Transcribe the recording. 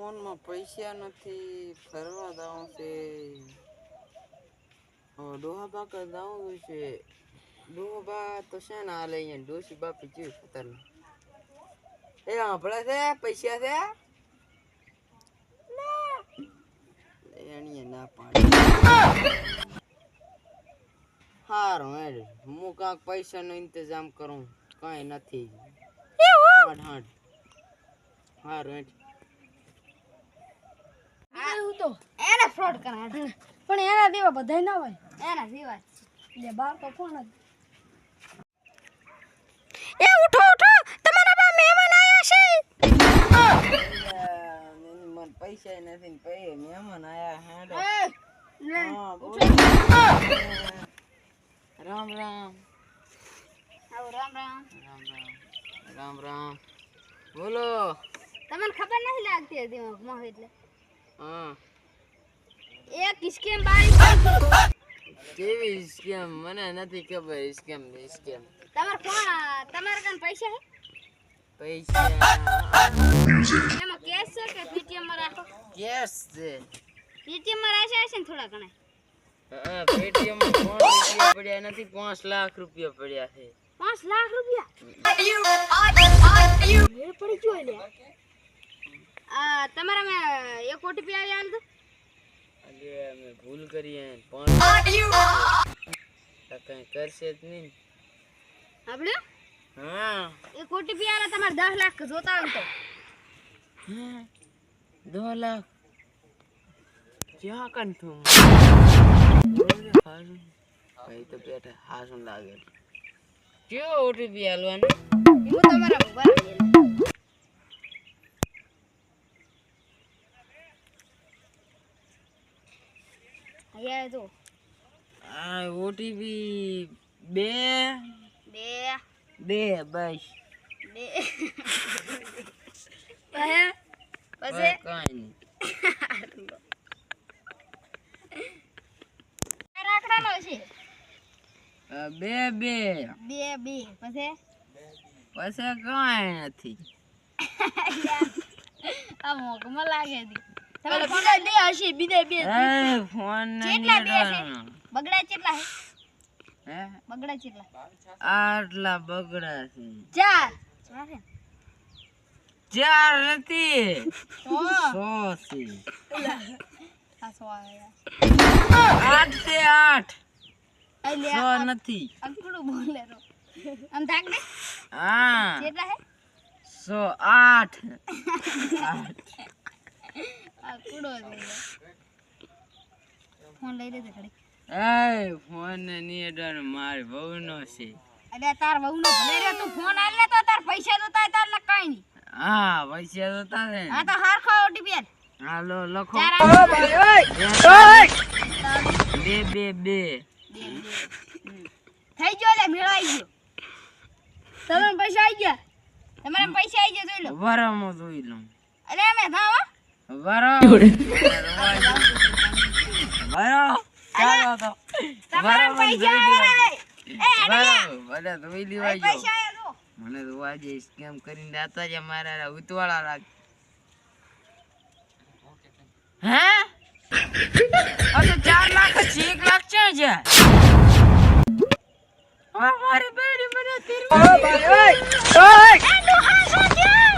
ફોનમાં પૈસા નથી ફરવા જવું છે. ડોહા બાકા જવું છે. ડોહા બા તો છે ને હાલે અહીંયા ડોસી બાપી જેવી ખતરનાક એ સાંભળે છે? પૈસા છે? એણીએ ના પાડી. હારું હેડ. હું કાંક પૈસાનો ઇંતજામ કરું. કાંઈ નથી. હારું હેડ. એવું તો એને ફ્રોડ કરાય પણ એના દેવા બધાય ના હોય. એના દેવા એટલે બાર તો ફોન જ. એ ઉઠો ઉઠો. તમારા બા મહેમાન આયા છે. મને પૈસા નથી ને પૈ મહેમાન આયા હેડો. લે હા રામ રામ. આવો રામ રામ. રામ રામ. રામ રામ. બોલો. તમને ખબર નથી લાગતી હતી મોહ એટલે? હા. એક સ્કેમ બારી કેવી સ્કેમ મને નથી ખબર સ્કેમ સ્કેમ તમાર ફોન તમારા કાન પૈસા પૈસા? એમાં કેશ છે કે પેટીએમમાં રાખો? કેશ છે. પેટીએમમાં રાખ્યા હશે ને થોડા ઘણા. હા પેટીએમમાં રૂપિયા પડ્યા નથી પાંચ લાખ રૂપિયા પડ્યા છે. પાંચ લાખ રૂપિયા? પડી ગયો લે તમારા મેં એક ઓટીપી આવી આલ દો. અરે અમે ભૂલ કરી હે પાંચ આ કઈ કરશે જ નહીં. આપણે હા. એક ઓટીપી આલે તમારે દસ લાખ જોતા હોય ને તો. હે? દો લાખ? ક્યાં કન તું હારું ભાઈ તો બેઠા હાસું લાગે કેવો ઓટીપી હાલવાનો હું તમારા મોબાઈલ અહીંયા જો આ ઓટીપી બે. બે. બે બસ. બે. પછી પછી? કાંઈ રાખડાનો છે. બે બે. બે બે. પછી? પછી કાંઈ નથી. આ મોકમાં લાગે છે. ફોન બે હશે બીજે બે. એ ફોન કેટલા બે છે? નહીં બગડા કેટલા હે હે? બગડા કેટલા આટલા બગડા છે. ચાર. ચાર. ચાર નથી. સો. છે. આ સો આવ્યા આઠ છે આઠ સો નથી. અંકડું બોલે રો. આમ થાક દે હા. કેટલા હે? સો આઠ. આઠ. ફોન લઈ લેજે ઘડી એ ફોનની અડર મારી બહુ છે. અરે તાર વહુ ભલે રે તું ફોન આલ ને તો તાર પૈસા તો તાર તાર કાઈ નહીં. હા પૈસા તો તારે આ તો હારખો ઓટીપી આલ હાલો લખો. ચાર આ બે બે. બે થઈ ગયો લે મેળાઈ ગયો. તમે પૈસા આવી ગયા? તમારા પૈસા આવી ગયા જોઈ લો. વરામાં જોઈ લઉં. અરે અમે ભાવ વરો. વરો. ચાલો તો તમારા પૈસા એ ગયો. તો. મને તો આજે સ્કેમ કરીને દાતા જ મારા ઉતવાળા લાગ હે? આ તો ચાર લાખ છે એક લાખ છે જ મારી બેડી મને તીર એ ડોહા શું થયું?